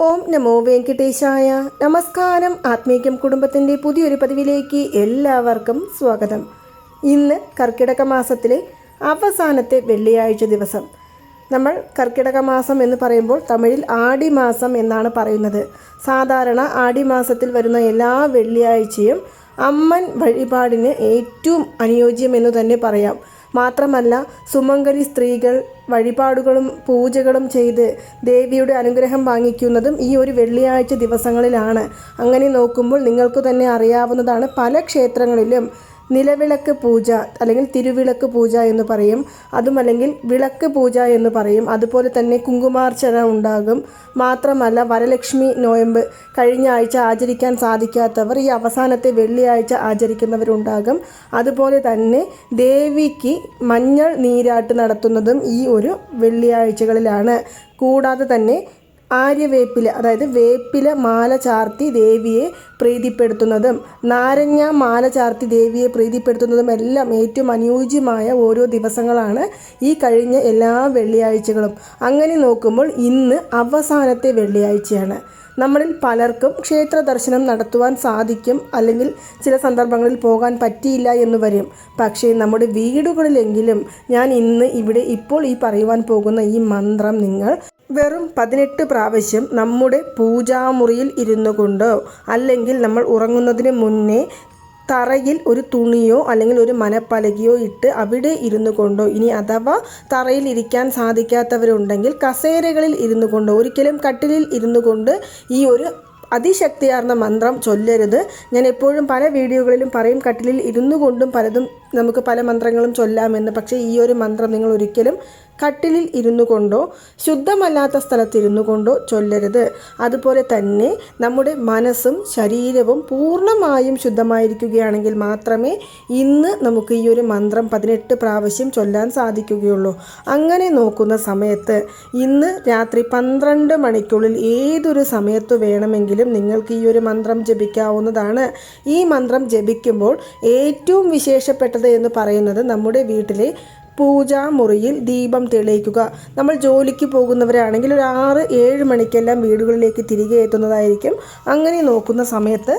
ഓം നമോ വെങ്കടേശായ നമസ്കാരം. ആത്മീകം കുടുംബത്തിന്റെ പുതിയൊരു പതിവിലേക്ക് എല്ലാവർക്കും സ്വാഗതം. ഇന്ന് കർക്കിടക മാസത്തിലെ അവസാനത്തെ വെള്ളിയാഴ്ച ദിവസം. നമ്മൾ കർക്കിടക മാസം എന്ന് പറയുമ്പോൾ തമിഴിൽ ആടി മാസം എന്നാണ് പറയുന്നത്. സാധാരണ ആടി മാസത്തിൽ വരുന്ന എല്ലാ വെള്ളിയാഴ്ചയും അമ്മൻ വഴിപാടിന് ഏറ്റവും അനുയോജ്യമെന്ന് തന്നെ പറയാം. മാത്രമല്ല സുമംഗലി സ്ത്രീകൾ വഴിപാടുകളും പൂജകളും ചെയ്ത് ദേവിയുടെ അനുഗ്രഹം വാങ്ങിക്കുന്നതും ഈ ഒരു വെള്ളിയാഴ്ച ദിവസങ്ങളിലാണ്. അങ്ങനെ നോക്കുമ്പോൾ നിങ്ങൾക്ക് തന്നെ അറിയാവുന്നതാണ് പല ക്ഷേത്രങ്ങളിലും നിലവിളക്ക് പൂജ അല്ലെങ്കിൽ തിരുവിളക്ക് പൂജ എന്ന് പറയും. അതുമല്ലെങ്കിൽ വിളക്ക് പൂജ എന്ന് പറയും. അതുപോലെ തന്നെ കുങ്കുമാർച്ചന ഉണ്ടാകും. മാത്രമല്ല വരലക്ഷ്മി നോയമ്പ് കഴിഞ്ഞ ആഴ്ച ആചരിക്കാൻ സാധിക്കാത്തവർ ഈ അവസാനത്തെ വെള്ളിയാഴ്ച ആചരിക്കുന്നവരുണ്ടാകും. അതുപോലെ തന്നെ ദേവിക്ക് മഞ്ഞൾ നീരാട്ട് നടത്തുന്നതും ഈ ഒരു വെള്ളിയാഴ്ചകളിലാണ്. കൂടാതെ തന്നെ ആര്യവേപ്പില അതായത് വേപ്പില മാല ചാർത്തി ദേവിയെ പ്രീതിപ്പെടുത്തുന്നതും നാരങ്ങ മാല ചാർത്തി ദേവിയെ പ്രീതിപ്പെടുത്തുന്നതും എല്ലാം ഏറ്റവും അനുയോജ്യമായ ഓരോ ദിവസങ്ങളാണ് ഈ കഴിഞ്ഞ എല്ലാ വെള്ളിയാഴ്ചകളും. അങ്ങനെ നോക്കുമ്പോൾ ഇന്ന് അവസാനത്തെ വെള്ളിയാഴ്ചയാണ്. നമ്മളിൽ പലർക്കും ക്ഷേത്ര ദർശനം നടത്തുവാൻ സാധിക്കും അല്ലെങ്കിൽ ചില സന്ദർഭങ്ങളിൽ പോകാൻ പറ്റിയില്ല എന്ന് വരും. പക്ഷേ നമ്മുടെ വീടുകളിലെങ്കിലും ഞാൻ ഇന്ന് ഇവിടെ ഇപ്പോൾ ഈ പറയുവാൻ പോകുന്ന ഈ മന്ത്രം നിങ്ങൾ വെറും പതിനെട്ട് പ്രാവശ്യം നമ്മുടെ പൂജാമുറിയിൽ ഇരുന്നു കൊണ്ടോ അല്ലെങ്കിൽ നമ്മൾ ഉറങ്ങുന്നതിന് മുന്നേ തറയിൽ ഒരു തുണിയോ അല്ലെങ്കിൽ ഒരു മനപ്പലകയോ ഇട്ട് അവിടെ ഇരുന്നു കൊണ്ടോ ഇനി അഥവാ തറയിൽ ഇരിക്കാൻ സാധിക്കാത്തവരുണ്ടെങ്കിൽ കസേരകളിൽ ഇരുന്നു കൊണ്ടോ ഒരിക്കലും കട്ടിലിൽ ഇരുന്നു കൊണ്ട് ഈ ഒരു അതിശക്തിയാർന്ന മന്ത്രം ചൊല്ലരുത്. ഞാൻ എപ്പോഴും പല വീഡിയോകളിലും പറയും കട്ടിലിൽ ഇരുന്നു കൊണ്ടും പലതും നമുക്ക് പല മന്ത്രങ്ങളും ചൊല്ലാമെന്ന് പക്ഷേ ഈ ഒരു മന്ത്രം നിങ്ങൾ ഒരിക്കലും കട്ടിലിൽ ഇരുന്നു കൊണ്ടോ ശുദ്ധമല്ലാത്ത സ്ഥലത്തിരുന്നു കൊണ്ടോ ചൊല്ലരുത്. അതുപോലെ തന്നെ നമ്മുടെ മനസ്സും ശരീരവും പൂർണമായും ശുദ്ധമായിരിക്കുകയാണെങ്കിൽ മാത്രമേ ഇന്ന് നമുക്ക് ഈ ഒരു മന്ത്രം പതിനെട്ട് പ്രാവശ്യം ചൊല്ലാൻ സാധിക്കുകയുള്ളൂ. അങ്ങനെ നോക്കുന്ന സമയത്ത് ഇന്ന് രാത്രി പന്ത്രണ്ട് മണിക്കുള്ളിൽ ഏതൊരു സമയത്ത് വേണമെങ്കിലും നിങ്ങൾക്ക് ഈ ഒരു മന്ത്രം ജപിക്കാവുന്നതാണ്. ഈ മന്ത്രം ജപിക്കുമ്പോൾ ഏറ്റവും വിശേഷപ്പെട്ടത് എന്ന് പറയുന്നത് നമ്മുടെ വീട്ടിലെ പൂജാമുറിയിൽ ദീപം തെളിയിക്കുക. നമ്മൾ ജോലിക്ക് പോകുന്നവരാണെങ്കിൽ ഒരു ആറ് ഏഴ് മണിക്കെല്ലാം വീടുകളിലേക്ക് തിരികെ എത്തുന്നതായിരിക്കും. അങ്ങനെ നോക്കുന്ന സമയത്ത്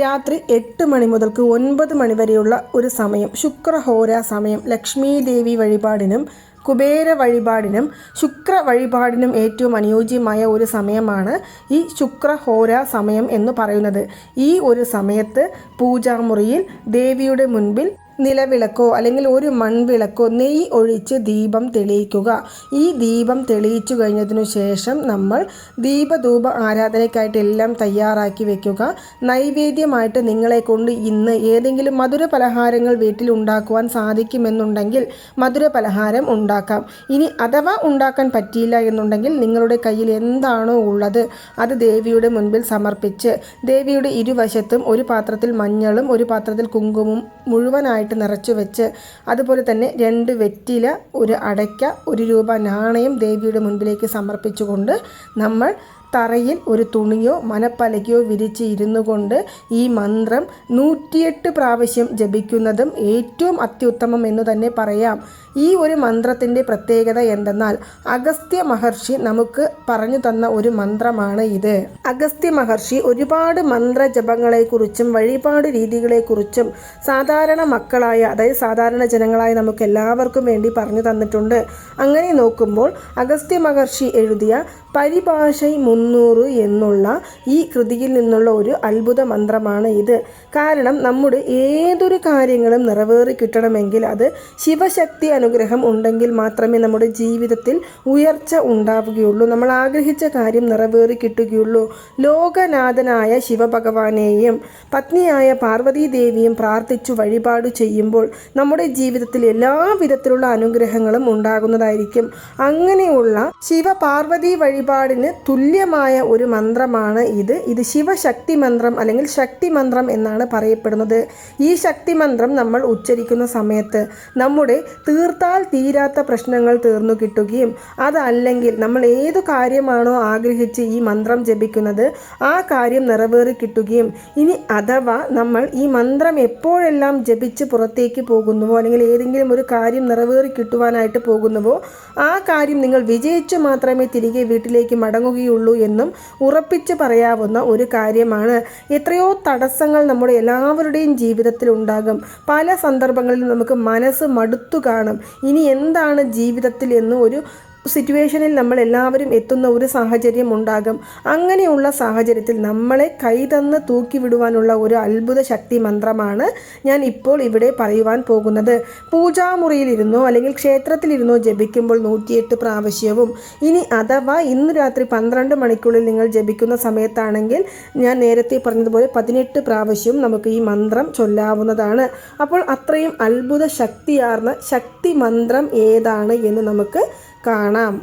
രാത്രി എട്ട് മണി മുതൽക്ക് ഒൻപത് മണി വരെയുള്ള ഒരു സമയം ശുക്രഹോര സമയം ലക്ഷ്മി ദേവി വഴിപാടിനും കുബേര വഴിപാടിനും ശുക്ര വഴിപാടിനും ഏറ്റവും അനുയോജ്യമായ ഒരു സമയമാണ് ഈ ശുക്രഹോര സമയം എന്ന് പറയുന്നത്. ഈ ഒരു സമയത്ത് പൂജാമുറിയിൽ ദേവിയുടെ മുൻപിൽ നിലവിളക്കോ അല്ലെങ്കിൽ ഒരു മൺവിളക്കോ നെയ്യ് ഒഴിച്ച് ദീപം തെളിയിക്കുക. ഈ ദീപം തെളിയിച്ചു കഴിഞ്ഞതിനു ശേഷം നമ്മൾ ദീപധൂപ ആരാധനയ്ക്കായിട്ട് എല്ലാം തയ്യാറാക്കി വെക്കുക. നൈവേദ്യമായിട്ട് നിങ്ങളെ കൊണ്ട് ഇന്ന് ഏതെങ്കിലും മധുര പലഹാരങ്ങൾ വീട്ടിൽ ഉണ്ടാക്കുവാൻ സാധിക്കുമെന്നുണ്ടെങ്കിൽ മധുര പലഹാരം ഉണ്ടാക്കാം. ഇനി അഥവാ ഉണ്ടാക്കാൻ പറ്റിയില്ല എന്നുണ്ടെങ്കിൽ നിങ്ങളുടെ കയ്യിൽ എന്താണോ ഉള്ളത് അത് ദേവിയുടെ മുൻപിൽ സമർപ്പിച്ച് ദേവിയുടെ ഇരുവശത്തും ഒരു പാത്രത്തിൽ മഞ്ഞളും ഒരു പാത്രത്തിൽ കുങ്കുമം മുഴുവനായിട്ട് ആയിട്ട് നിറച്ചു വെച്ച് അതുപോലെ തന്നെ രണ്ട് വെറ്റില ഒരു അടയ്ക്ക ഒരു രൂപ നാണയം ദേവിയുടെ മുൻപിലേക്ക് സമർപ്പിച്ചുകൊണ്ട് നമ്മൾ തറയിൽ ഒരു തുണിയോ മനപ്പലകയോ വിരിച്ച് ഇരുന്നു കൊണ്ട് ഈ മന്ത്രം നൂറ്റിയെട്ട് പ്രാവശ്യം ജപിക്കുന്നതും ഏറ്റവും അത്യുത്തമം എന്ന് തന്നെ പറയാം. ഈ ഒരു മന്ത്രത്തിന്റെ പ്രത്യേകത എന്തെന്നാൽ അഗസ്ത്യ മഹർഷി നമുക്ക് പറഞ്ഞു തന്ന ഒരു മന്ത്രമാണ് ഇത്. അഗസ്ത്യ മഹർഷി ഒരുപാട് മന്ത്രജപങ്ങളെക്കുറിച്ചും വഴിപാട് രീതികളെക്കുറിച്ചും സാധാരണ മക്കളായ അതായത് സാധാരണ ജനങ്ങളായ നമുക്ക് എല്ലാവർക്കും വേണ്ടി പറഞ്ഞു തന്നിട്ടുണ്ട്. അങ്ങനെ നോക്കുമ്പോൾ അഗസ്ത്യ മഹർഷി എഴുതിയ പരിഭാഷൈ മുന്നൂറ് എന്നുള്ള ഈ കൃതിയിൽ നിന്നുള്ള ഒരു അത്ഭുത മന്ത്രമാണ് ഇത്. കാരണം നമ്മുടെ ഏതൊരു കാര്യങ്ങളും നിറവേറി കിട്ടണമെങ്കിൽ അത് ശിവശക്തി അനുഗ്രഹം ഉണ്ടെങ്കിൽ മാത്രമേ നമ്മുടെ ജീവിതത്തിൽ ഉയർച്ച ഉണ്ടാവുകയുള്ളൂ. നമ്മൾ ആഗ്രഹിച്ച കാര്യം നിറവേറി കിട്ടുകയുള്ളൂ. ലോകനാഥനായ ശിവഭഗവാനെയും പത്നിയായ പാർവതീദേവിയും പ്രാർത്ഥിച്ചു വഴിപാട് ചെയ്യുമ്പോൾ നമ്മുടെ ജീവിതത്തിൽ എല്ലാ വിധത്തിലുള്ള അനുഗ്രഹങ്ങളും ഉണ്ടാകുന്നതായിരിക്കും. അങ്ങനെയുള്ള ശിവപാർവതി വഴിപാടിന് തുല്യമായ ഒരു മന്ത്രമാണ് ഇത്. ഇത് ശിവശക്തി മന്ത്രം അല്ലെങ്കിൽ ശക്തി മന്ത്രം എന്നാണ് പറയപ്പെടുന്നത്. ഈ ശക്തി മന്ത്രം നമ്മൾ ഉച്ചരിക്കുന്ന സമയത്ത് നമ്മുടെ തീർ തീർത്താൽ തീരാത്ത പ്രശ്നങ്ങൾ തീർന്നു കിട്ടുകയും അതല്ലെങ്കിൽ നമ്മൾ ഏതു കാര്യമാണോ ആഗ്രഹിച്ച് ഈ മന്ത്രം ജപിക്കുന്നത് ആ കാര്യം നിറവേറി കിട്ടുകയും ഇനി അഥവാ നമ്മൾ ഈ മന്ത്രം എപ്പോഴെല്ലാം ജപിച്ച് പുറത്തേക്ക് പോകുന്നുവോ അല്ലെങ്കിൽ ഏതെങ്കിലും ഒരു കാര്യം നിറവേറി കിട്ടുവാനായിട്ട് പോകുന്നുവോ ആ കാര്യം നിങ്ങൾ വിജയിച്ചു മാത്രമേ തിരികെ വീട്ടിലേക്ക് മടങ്ങുകയുള്ളൂ എന്നും ഉറപ്പിച്ച് പറയാവുന്ന ഒരു കാര്യമാണ്. എത്രയോ തടസ്സങ്ങൾ നമ്മുടെ എല്ലാവരുടെയും ജീവിതത്തിൽ ഉണ്ടാകും പല സന്ദർഭങ്ങളിലും നമുക്ക് മനസ്സ് മടുത്തു കാണും. ഇനി എന്താണ് ജീവിതത്തിൽ എന്ന് ഒരു സിറ്റുവേഷനിൽ നമ്മൾ എല്ലാവരും എത്തുന്ന ഒരു സാഹചര്യം ഉണ്ടാകും അങ്ങനെയുള്ള സാഹചര്യത്തിൽ നമ്മളെ കൈതന്ന് തൂക്കിവിടുവാനുള്ള ഒരു അത്ഭുത ശക്തി മന്ത്രമാണ് ഞാൻ ഇപ്പോൾ ഇവിടെ പറയുവാൻ പോകുന്നത്. പൂജാമുറിയിലിരുന്നോ അല്ലെങ്കിൽ ക്ഷേത്രത്തിലിരുന്നോ ജപിക്കുമ്പോൾ നൂറ്റിയെട്ട് പ്രാവശ്യവും ഇനി അഥവാ ഇന്ന് രാത്രി പന്ത്രണ്ട് മണിക്കുള്ളിൽ നിങ്ങൾ ജപിക്കുന്ന സമയത്താണെങ്കിൽ ഞാൻ നേരത്തെ പറഞ്ഞതുപോലെ പതിനെട്ട് പ്രാവശ്യവും നമുക്ക് ഈ മന്ത്രം ചൊല്ലാവുന്നതാണ്. അപ്പോൾ അത്രയും അത്ഭുത ശക്തിയാർന്ന ശക്തി മന്ത്രം ഏതാണ് എന്ന് നമുക്ക് കാണാം.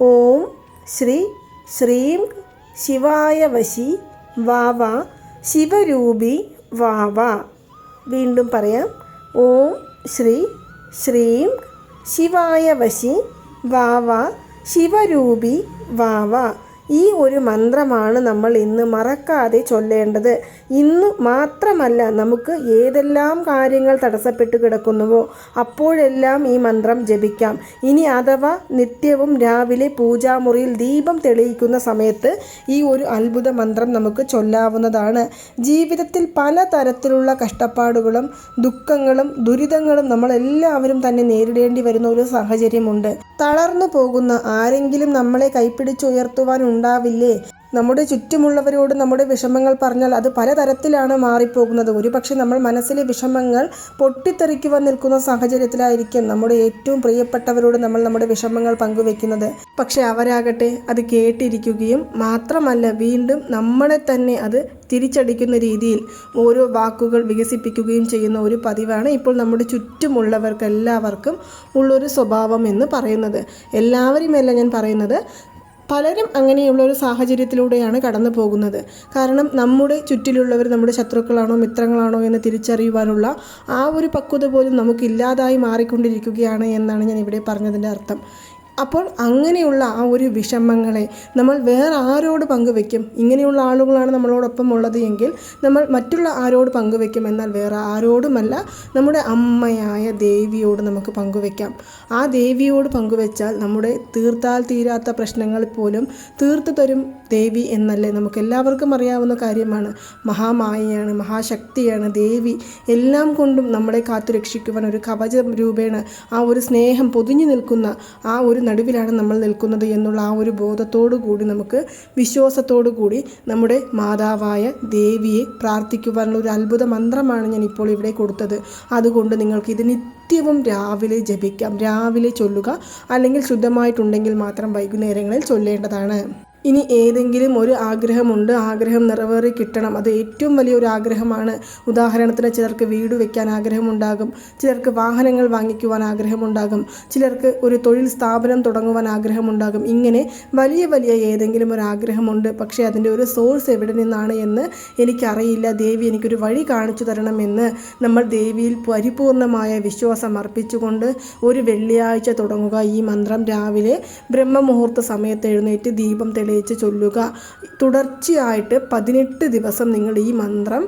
ഓം ശ്രീ ശ്രീം ശിവായ വശി വാവ ശിവരൂപി വാവ വീണ്ടും പറയാം. ഓം ശ്രീ ശ്രീം ശിവായ വശി വാവ ശിവരൂപി വാവ ഈ ഒരു മന്ത്രമാണ് നമ്മൾ ഇന്ന് മറക്കാതെ ചൊല്ലേണ്ടത്. ഇന്ന് മാത്രമല്ല നമുക്ക് ഏതെല്ലാം കാര്യങ്ങൾ തടസ്സപ്പെട്ട് കിടക്കുന്നുവോ അപ്പോഴെല്ലാം ഈ മന്ത്രം ജപിക്കാം. ഇനി അഥവാ നിത്യവും രാവിലെ പൂജാമുറിയിൽ ദീപം തെളിയിക്കുന്ന സമയത്ത് ഈ ഒരു അത്ഭുത മന്ത്രം നമുക്ക് ചൊല്ലാവുന്നതാണ്. ജീവിതത്തിൽ പലതരത്തിലുള്ള കഷ്ടപ്പാടുകളും ദുഃഖങ്ങളും ദുരിതങ്ങളും നമ്മളെല്ലാവരും തന്നെ നേരിടേണ്ടി വരുന്ന ഒരു സാഹചര്യമുണ്ട്. തളർന്നു പോകുന്ന ആരെങ്കിലും നമ്മളെ കൈപ്പിടിച്ചുയർത്തുവാൻ ഉണ്ടാവില്ലേ? നമ്മുടെ ചുറ്റുമുള്ളവരോട് നമ്മുടെ വിഷമങ്ങൾ പറഞ്ഞാൽ അത് പലതരത്തിലാണ് മാറിപ്പോകുന്നത്. ഒരുപക്ഷെ നമ്മൾ മനസ്സിലെ വിഷമങ്ങൾ പൊട്ടിത്തെറിക്കുവാൻ നിൽക്കുന്ന സാഹചര്യത്തിലായിരിക്കും നമ്മുടെ ഏറ്റവും പ്രിയപ്പെട്ടവരോട് നമ്മൾ നമ്മുടെ വിഷമങ്ങൾ പങ്കുവെക്കുന്നത്. പക്ഷെ അവരാകട്ടെ അത് കേട്ടിരിക്കുകയും മാത്രമല്ല വീണ്ടും നമ്മളെ തന്നെ അത് തിരിച്ചടിക്കുന്ന രീതിയിൽ ഓരോ വാക്കുകൾ വികസിപ്പിക്കുകയും ചെയ്യുന്ന ഒരു പതിവാണ് ഇപ്പോൾ നമ്മുടെ ചുറ്റുമുള്ളവർക്ക് എല്ലാവർക്കും ഉള്ളൊരു സ്വഭാവം എന്ന് പറയുന്നത്. എല്ലാവരുമല്ല ഞാൻ പറയുന്നത് പലരും അങ്ങനെയുള്ള ഒരു സാഹചര്യത്തിലൂടെയാണ് കടന്നു പോകുന്നത്. കാരണം നമ്മുടെ ചുറ്റിലുള്ളവർ നമ്മുടെ ശത്രുക്കളാണോ മിത്രങ്ങളാണോ എന്ന് തിരിച്ചറിയുവാനുള്ള ആ ഒരു പക്വത പോലും നമുക്കില്ലാതായി മാറിക്കൊണ്ടിരിക്കുകയാണ് എന്നാണ് ഞാൻ ഇവിടെ പറഞ്ഞതിന്റെ അർത്ഥം. അപ്പോൾ അങ്ങനെയുള്ള ആ ഒരു വിഷമങ്ങളെ നമ്മൾ വേറെ ആരോട് പങ്കുവെക്കും? ഇങ്ങനെയുള്ള ആളുകളാണ് നമ്മളോടൊപ്പം ഉള്ളത് എങ്കിൽ നമ്മൾ മറ്റുള്ള ആരോട് പങ്കുവെക്കും? എന്നാൽ വേറെ ആരോടുമല്ല നമ്മുടെ അമ്മയായ ദേവിയോട് നമുക്ക് പങ്കുവെക്കാം. ആ ദേവിയോട് പങ്കുവെച്ചാൽ നമ്മുടെ തീർത്താൽ തീരാത്ത പ്രശ്നങ്ങൾ പോലും തീർത്തു തരും ദേവി എന്നല്ലേ നമുക്ക് എല്ലാവർക്കും അറിയാവുന്ന കാര്യമാണ്. മഹാമായയാണ് മഹാശക്തിയാണ് ദേവി. എല്ലാം കൊണ്ടും നമ്മളെ കാത്തു രക്ഷിക്കുവാൻ ഒരു കവചം രൂപേണ ആ ഒരു സ്നേഹം പൊതിഞ്ഞു നിൽക്കുന്ന ആ ഒരു നടുവിലാണ് നമ്മൾ നിൽക്കുന്നത് എന്നുള്ള ആ ഒരു ബോധത്തോടു കൂടി നമുക്ക് വിശ്വാസത്തോടു കൂടി നമ്മുടെ മാതാവായ ദേവിയെ പ്രാർത്ഥിക്കുവാനുള്ള ഒരു അത്ഭുത മന്ത്രമാണ് ഞാൻ ഇപ്പോൾ ഇവിടെ കൊടുത്തത്. അതുകൊണ്ട് നിങ്ങൾക്ക് ഇത് നിത്യവും രാവിലെ ജപിക്കാം. രാവിലെ ചൊല്ലുക. അല്ലെങ്കിൽ ശുദ്ധമായിട്ടുണ്ടെങ്കിൽ മാത്രം വൈകുന്നേരങ്ങളിൽ ചൊല്ലേണ്ടതാണ്. ഇനി ഏതെങ്കിലും ഒരു ആഗ്രഹമുണ്ട് ആഗ്രഹം നിറവേറി കിട്ടണം. അത് ഏറ്റവും വലിയൊരു ആഗ്രഹമാണ്. ഉദാഹരണത്തിന് ചിലർക്ക് വീട് വയ്ക്കാൻ ആഗ്രഹമുണ്ടാകും ചിലർക്ക് വാഹനങ്ങൾ വാങ്ങിക്കുവാൻ ആഗ്രഹമുണ്ടാകും ചിലർക്ക് ഒരു തൊഴിൽ സ്ഥാപനം തുടങ്ങുവാൻ ആഗ്രഹമുണ്ടാകും. ഇങ്ങനെ വലിയ വലിയ ഏതെങ്കിലും ഒരു ആഗ്രഹമുണ്ട്. പക്ഷേ അതിന്റെ ഒരു സോഴ്സ് എവിടെ നിന്നാണ് എന്ന് എനിക്കറിയില്ല. ദേവി എനിക്കൊരു വഴി കാണിച്ചു തരണമെന്ന് നമ്മൾ ദേവിയിൽ പരിപൂർണമായ വിശ്വാസം അർപ്പിച്ചുകൊണ്ട് ഒരു വെള്ളിയാഴ്ച തുടങ്ങുക. ഈ മന്ത്രം രാവിലെ ബ്രഹ്മമുഹൂർത്ത സമയത്ത് എഴുന്നേറ്റ് ദീപം തെളിയിച്ച് ചൊല്ലുക. തുടർച്ചയായിട്ട് പതിനെട്ട് ദിവസം നിങ്ങൾ ഈ മന്ത്രം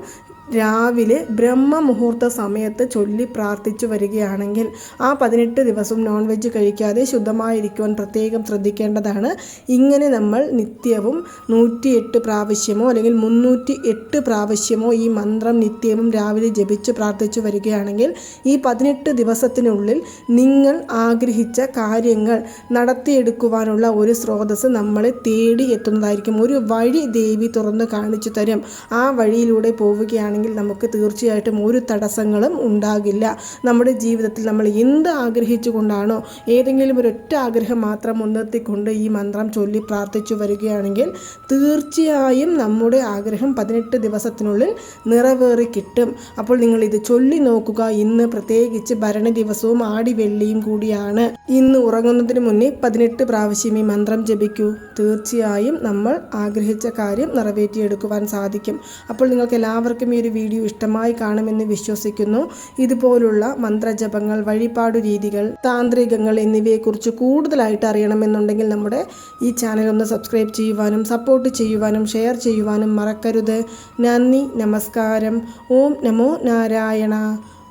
രാവിലെ ബ്രഹ്മമുഹൂർത്ത സമയത്ത് ചൊല്ലി പ്രാർത്ഥിച്ചു വരികയാണെങ്കിൽ ആ പതിനെട്ട് ദിവസം നോൺ വെജ് കഴിക്കാതെ ശുദ്ധമായിരിക്കുവാൻ പ്രത്യേകം ശ്രദ്ധിക്കേണ്ടതാണ്. ഇങ്ങനെ നമ്മൾ നിത്യവും നൂറ്റിയെട്ട് പ്രാവശ്യമോ അല്ലെങ്കിൽ മുന്നൂറ്റി എട്ട് പ്രാവശ്യമോ ഈ മന്ത്രം നിത്യവും രാവിലെ ജപിച്ച് പ്രാർത്ഥിച്ചു വരികയാണെങ്കിൽ ഈ പതിനെട്ട് ദിവസത്തിനുള്ളിൽ നിങ്ങൾ ആഗ്രഹിച്ച കാര്യങ്ങൾ നടത്തിയെടുക്കുവാനുള്ള ഒരു സ്രോതസ് നമ്മളെ തേടി എത്തുന്നതായിരിക്കും. ഒരു വഴി ദേവി തുറന്ന് കാണിച്ചു തരും. ആ വഴിയിലൂടെ പോവുകയാണെങ്കിൽ നമുക്ക് തീർച്ചയായിട്ടും ഒരു തടസ്സങ്ങളും ഉണ്ടാകില്ല. നമ്മുടെ ജീവിതത്തിൽ നമ്മൾ എന്ത് ആഗ്രഹിച്ചുകൊണ്ടാണോ ഏതെങ്കിലും ഒരു ഒറ്റ ആഗ്രഹം മാത്രം മുൻനിർത്തിക്കൊണ്ട് ഈ മന്ത്രം ചൊല്ലി പ്രാർത്ഥിച്ചു വരികയാണെങ്കിൽ തീർച്ചയായും നമ്മുടെ ആഗ്രഹം പതിനെട്ട് ദിവസത്തിനുള്ളിൽ നിറവേറി കിട്ടും. അപ്പോൾ നിങ്ങൾ ഇത് ചൊല്ലി നോക്കുക. ഇന്ന് പ്രത്യേകിച്ച് ഭരണ ദിവസവും ആടി വെള്ളിയും കൂടിയാണ്. ഇന്ന് ഉറങ്ങുന്നതിന് മുന്നേ പതിനെട്ട് പ്രാവശ്യം ഈ മന്ത്രം ജപിക്കൂ. തീർച്ചയായും നമ്മൾ ആഗ്രഹിച്ച കാര്യം നിറവേറ്റിയെടുക്കുവാൻ സാധിക്കും. അപ്പോൾ നിങ്ങൾക്ക് എല്ലാവർക്കും ഈ ഒരു ഒരു വീഡിയോ ഇഷ്ടമായി കാണുമെന്ന് വിശ്വസിക്കുന്നു. ഇതുപോലുള്ള മന്ത്രജപങ്ങൾ വഴിപാടു രീതികൾ താന്ത്രികങ്ങൾ എന്നിവയെക്കുറിച്ച് കൂടുതലായിട്ട് അറിയണമെന്നുണ്ടെങ്കിൽ നമ്മുടെ ഈ ചാനൽ ഒന്ന് സബ്സ്ക്രൈബ് ചെയ്യുവാനും സപ്പോർട്ട് ചെയ്യുവാനും ഷെയർ ചെയ്യുവാനും മറക്കരുത്. നന്ദി നമസ്കാരം. ഓം നമോ നാരായണ.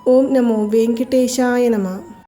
ഓം നമോ വെങ്കിട്ടേശായ നമ.